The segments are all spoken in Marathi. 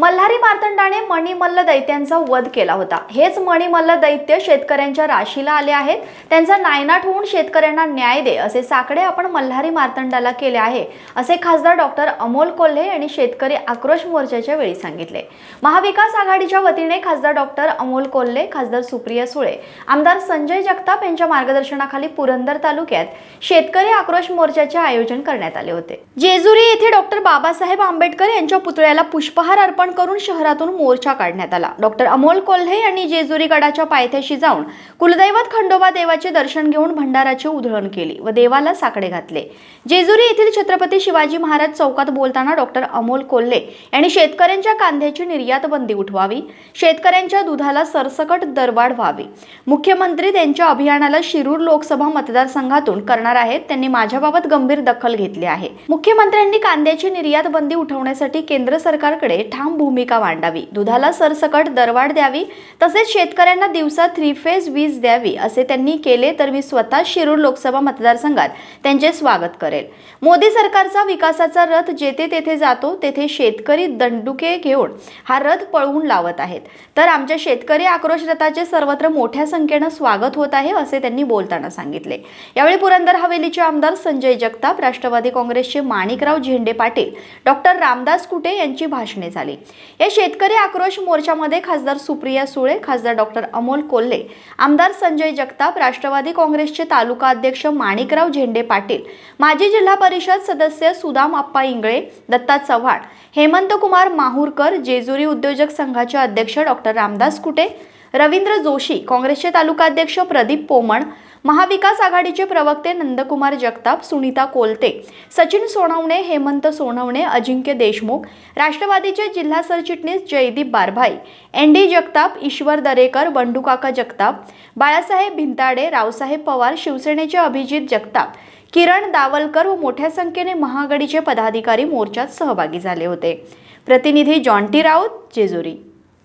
मल्हारी मार्तंडाने मणिमल्ल दैत्यांचा वध केला होता. हेच मणिमल्ल दैत्य शेतकऱ्यांच्या राशीला आले आहेत. त्यांचा नायनाट होऊन शेतकऱ्यांना न्याय दे असे साकडे आपण मल्हारी मार्तंडाला केले आहे असे खासदार डॉक्टर अमोल कोल्हे यांनी शेतकरी आक्रोश मोर्चाच्या वेळी सांगितले. महाविकास आघाडीच्या वतीने खासदार डॉक्टर अमोल कोल्हे खासदार सुप्रिया सुळे आमदार संजय जगताप यांच्या मार्गदर्शनाखाली पुरंदर तालुक्यात शेतकरी आक्रोश मोर्चाचे आयोजन करण्यात आले होते. जेजुरी येथे डॉक्टर बाबासाहेब आंबेडकर यांच्या पुतळ्याला पुष्पहार अर्पण करून शहरातून मोर्चा काढण्यात आला. डॉक्टर अमोल कोल्हे यांनी जेजुरी गडाच्या पायथ्याशी जाऊन कुलदैवत खंडोबा देवाचे दर्शन घेऊन भंडाराची उधळण केली व देवाला साकडे घातले. जेजुरी येथील छत्रपती शिवाजी महाराज चौकात बोलताना डॉक्टर अमोल कोल्हे यांनी शेतकऱ्यांच्या कांद्याची निर्यात बंदी उठवावी शेतकऱ्यांच्या दुधाला सरसकट दरवाढ व्हावी. मुख्यमंत्री त्यांच्या अभियानाला शिरूर लोकसभा मतदारसंघातून करणार आहेत त्यांनी माझ्याबाबत गंभीर दखल घेतली आहे. मुख्यमंत्र्यांनी कांद्याची निर्यात बंदी उठवण्यासाठी केंद्र सरकारकडे ठाम भूमिका मांडावी. दुधाला सरसकट दरवाढ द्यावी. तसेच शेतकऱ्यांना दिवसा थ्री फेज वीज द्यावी असे त्यांनी केले तर मी स्वतः शिरूर लोकसभा मतदारसंघात त्यांचे स्वागत करेल. मोदी सरकारचा विकासाचा रथ जेथे तेथे जातो तेथे शेतकरी दंडुके घेऊन हा रथ पळवून लावत आहेत. तर आमच्या शेतकरी आक्रोश रथाचे सर्वत्र मोठ्या संख्येनं स्वागत होत आहे असे त्यांनी बोलताना सांगितले. यावेळी पुरंदर हवेलीचे आमदार संजय जगताप राष्ट्रवादी काँग्रेसचे माणिकराव झेंडे पाटील डॉक्टर रामदास कुटे यांची भाषणे झाली. या शेतकरी आक्रोश मोर्चामध्ये खासदार सुप्रिया सुळे खासदार डॉक्टर अमोल कोल्हे आमदार संजय जगताप राष्ट्रवादी काँग्रेसचे तालुका अध्यक्ष माणिकराव झेंडे पाटील माजी जिल्हा परिषद सदस्य सुदाम आप्पा इंगळे दत्ता चव्हाण हेमंत कुमार माहूरकर जेजुरी उद्योजक संघाचे अध्यक्ष डॉक्टर रामदास कुटे रवींद्र जोशी काँग्रेसचे तालुका अध्यक्ष प्रदीप पोमण महाविकास आघाडीचे प्रवक्ते नंदकुमार जगताप सुनीता कोलते सचिन सोनवणे हेमंत सोनवणे अजिंक्य देशमुख राष्ट्रवादीचे जिल्हा सरचिटणीस जयदीप बारभाई एन डी जगताप ईश्वर दरेकर बंडूकाका जगताप बाळासाहेब भिंताडे रावसाहेब पवार शिवसेनेचे अभिजित जगताप किरण दावलकर व मोठ्या संख्येने महाआघाडीचे पदाधिकारी मोर्चात सहभागी झाले होते. प्रतिनिधी जॉन्टी राऊत जेजुरी.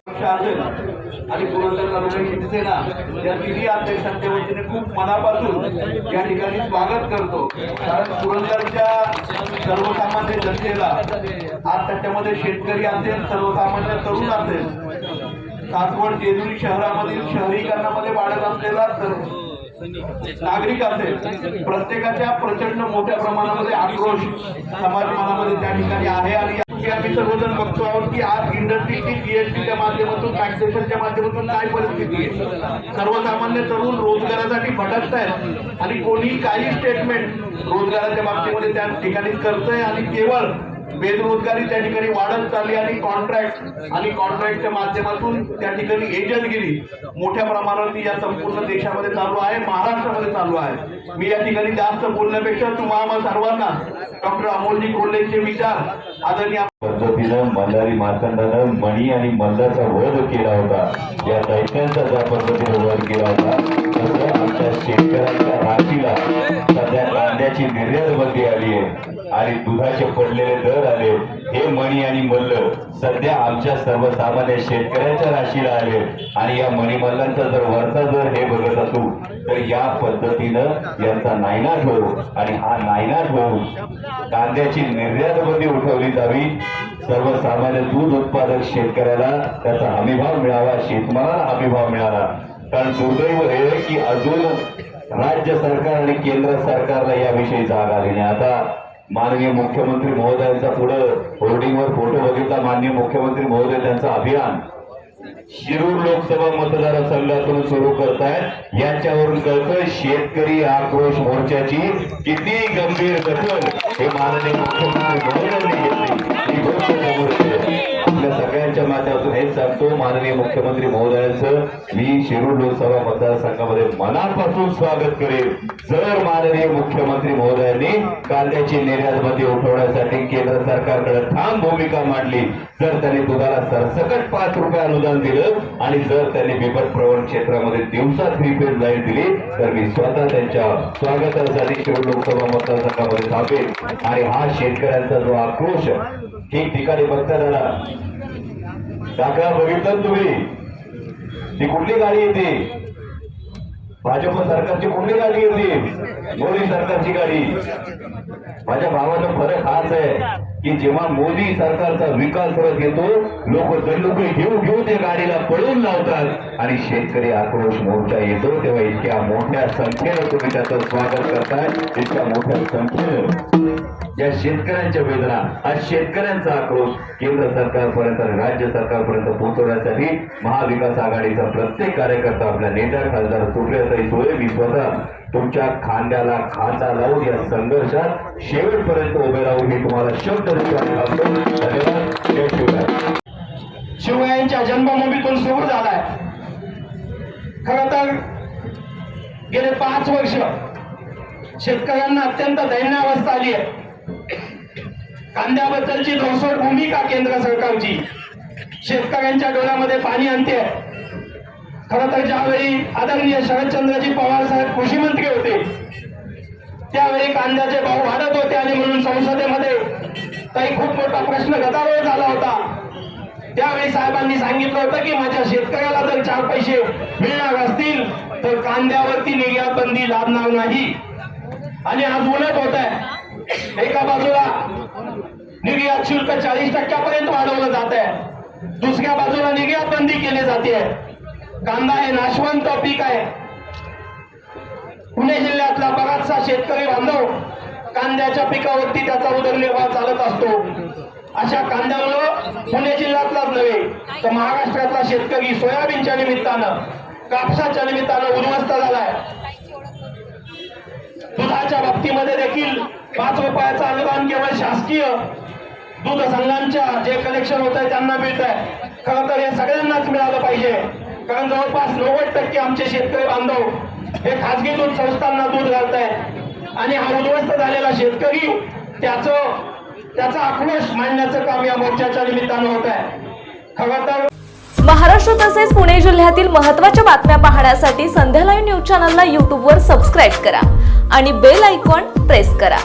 शासन आणि पुरंदर तालुका शिवसेना या तिन्ही अध्यक्षांच्या वतीने खूप मनापासून या ठिकाणी स्वागत करतो. कारण पुरंदरच्या सर्वसामान्य जनतेला आज त्याच्यामध्ये शेतकरी असेल सर्वसामान्य तरुण असेल सासवड जेजुरी शहरामधील शहरीकरणामध्ये वाढत असलेला नागरिक असेल प्रत्येकाच्या प्रचंड मोठ्या प्रमाणामध्ये आक्रोश समाज मनामध्ये त्या ठिकाणी आहे आणि याची आम्ही सर्वजण बघतो आहोत की आज इंडस्ट्रीची जीएसटीच्या माध्यमातून टॅक्सेशनच्या माध्यमातून काय परिस्थिती आहे? सर्वसामान्य तरुण रोजगारासाठी भटकत आहेत आणि कोणी काही स्टेटमेंट रोजगाराच्या बाबतीमध्ये त्या ठिकाणी करतंय आणि केवळ बेरोजगारी त्या ठिकाणी वाढत चालली आणि कॉन्ट्रॅक्ट आणि कॉन्ट्रॅक्टच्या माध्यमातून त्या ठिकाणी एजंटगिरी मोठ्या प्रमाणावरती या संपूर्ण देशामध्ये चालू आहे महाराष्ट्रामध्ये चालू आहे. मी या ठिकाणी जास्त बोलण्यापेक्षा तुम्हाला सर्वांना डॉक्टर अमोलजी कोल्हेचे विचार आदरणीय पद्धतीनं मल्हारी मार्तंडानं मणी आणि मल्लाचा वध केला होता. या दैत्यांचा ज्या पद्धतीने वध केला होता तसं आमच्या शेतकऱ्यांच्या राशीला सध्या कांद्याची निर्यात बंदी आली आहे. आणि दुधाचे पडलेले दर आले. हे मणी आणि मल्ल सध्या आमच्या सर्वसामान्य शेतकऱ्याच्या राशीला आले. आणि या मणिमल्लांचा जर वरचा जर हे बघत असू तर या पद्धतीनं यांचा नायनाट होऊ. आणि हा नायनाट होऊन कांद्याची निर्यात बंदी उठवली जावी. सर्वसामान्य दूध उत्पादक शेतकऱ्याला त्याचा हमीभाव मिळावा शेतमालाला हमीभाव मिळाला कारण दुर्दैव हे की अजून राज्य सरकार आणि केंद्र सरकारला याविषयी जाग आली नाही. आता माननीय मुख्यमंत्री महोदयांचा पुढं होर्डिंगवर फोटो बघितला. माननीय मुख्यमंत्री महोदय त्यांचं अभियान शिरूर लोकसभा मतदारसंघातून सुरू करतायत. याच्यावरून कळतं शेतकरी आक्रोश मोर्चाची किती गंभीर दखल हे माननीय मुख्यमंत्री महोदयांनी घेतली. आपल्या सगळ्यांच्या माध्यमातून हेच सांगतो माननीय मुख्यमंत्री महोदयांचं मी शिरूर लोकसभा मतदारसंघामध्ये मनापासून स्वागत करेन. जर माननीय मुख्यमंत्री महोदयांनी कांद्याची निर्यात बंदी उठवण्यासाठी केंद्र सरकारकडे ठाम भूमिका मांडली जर त्यांनी दुधाला सरसकट पाच रुपये अनुदान दिलं आणि जर त्यांनी बिबट प्रवण क्षेत्रामध्ये दिवसा थ्री फेज लाइट दिली तर मी स्वतः त्यांच्या स्वागतासाठी शेवट लोकसभा मतदारसंघामध्ये थांबेल आणि हा शेतकऱ्यांचा जो आक्रोश ठिकठिकाणी बघता झाला काका बघितलं तुम्ही? ती कुठली गाडी येते भाजप सरकारची कुठली गाडी घेतली मोदी सरकारची गाडी. माझ्या भावाचा फरक हाच आहे. की जेव्हा मोदी सरकारचा विकास करत येतो लोक दंडुके घेऊ घेऊ त्या गाडीला पळून लावतात. आणि शेतकरी आक्रोश मोर्चा येतो तेव्हा इतक्या मोठ्या संख्येनं तुम्ही त्याचं स्वागत करताय. इतक्या मोठ्या संख्येनं. या शेतकऱ्यांच्या वेदना आज शेतकऱ्यांचा आक्रोश केंद्र सरकारपर्यंत राज्य सरकारपर्यंत पोहोचवण्यासाठी महाविकास आघाडीचा प्रत्येक कार्यकर्ता आपल्या नेत्या खासदार सुप्रियाताई सुळे मी स्वतः तुमच्या खांद्याला खांदा लावून या संघर्षात शेवटपर्यंत उभे राहून मी तुम्हाला शब्द धन्यवाद. शिवराय शिवरायांच्या जन्मभूमीतून सुरू झालाय. खर तर गेले पाच वर्ष शेतकऱ्यांना अत्यंत दैन्यावस्था आली आहे. कांद्याबद्दलची धोसड भूमिका केंद्र सरकारची. शेतकऱ्यांच्या डोळ्यामध्ये पाणी आणते. खर तर ज्यावेळी आदरणीय शरदचंद्रजी पवार साहेब कृषी मंत्री होते त्यावेळी कांद्याचे भाव वाढत होते आणि म्हणून संसदेमध्ये काही खूप मोठा प्रश्न गदारोळ झाला होता. त्यावेळी साहेबांनी सांगितलं होतं की माझ्या शेतकऱ्याला जर चार पैसे मिळणार असतील तर कांद्यावरती निर्यात बंदी लादणार नाही. आणि आज उलट होत आहे. एका बाजूला निर्यात शुल्क चाळीस टक्क्यापर्यंत वाढवलं जात आहे. दुसऱ्या बाजूला निर्यात बंदी केली जाते. कांदा हे नाशवंत पीक आहे. पुणे जिल्ह्यातला बराचसा शेतकरी बांधव कांद्याच्या पिकावरती त्याचा उदरनिर्वाह चालत असतो. अशा कांद्यामुळं पुणे जिल्ह्यातलाच नव्हे तर महाराष्ट्रातला शेतकरी सोयाबीनच्या निमित्तानं कापसाच्या निमित्तानं उद्ध्वस्त झालाय. दुधाच्या बाबतीमध्ये देखील पाच रुपयाचं अनुदान केवळ शासकीय दूध संघांच्या जे कलेक्शन होत आहे त्यांना मिळत आहे खरं तर हे सगळ्यांनाच मिळालं पाहिजे. कारण जवळपास नव्वद टक्के आमचे शेतकरी बांधव हे खाजगी दूध संस्थांना दूध घालत आहेत आणि हा उद्ध्वस्त झालेला शेतकरी त्याचं त्याचा आक्रोश मांडण्याचं काम या मोर्चाच्या निमित्तानं होत आहे. खरं तर महाराष्ट्र तसेच पुणे जिल्ह्यातील महत्त्वाच्या बातम्या पाहण्यासाठी संध्या लाईव्ह न्यूज चॅनलला यूट्यूबवर सबस्क्राईब करा आणि बेल आयकॉन प्रेस करा.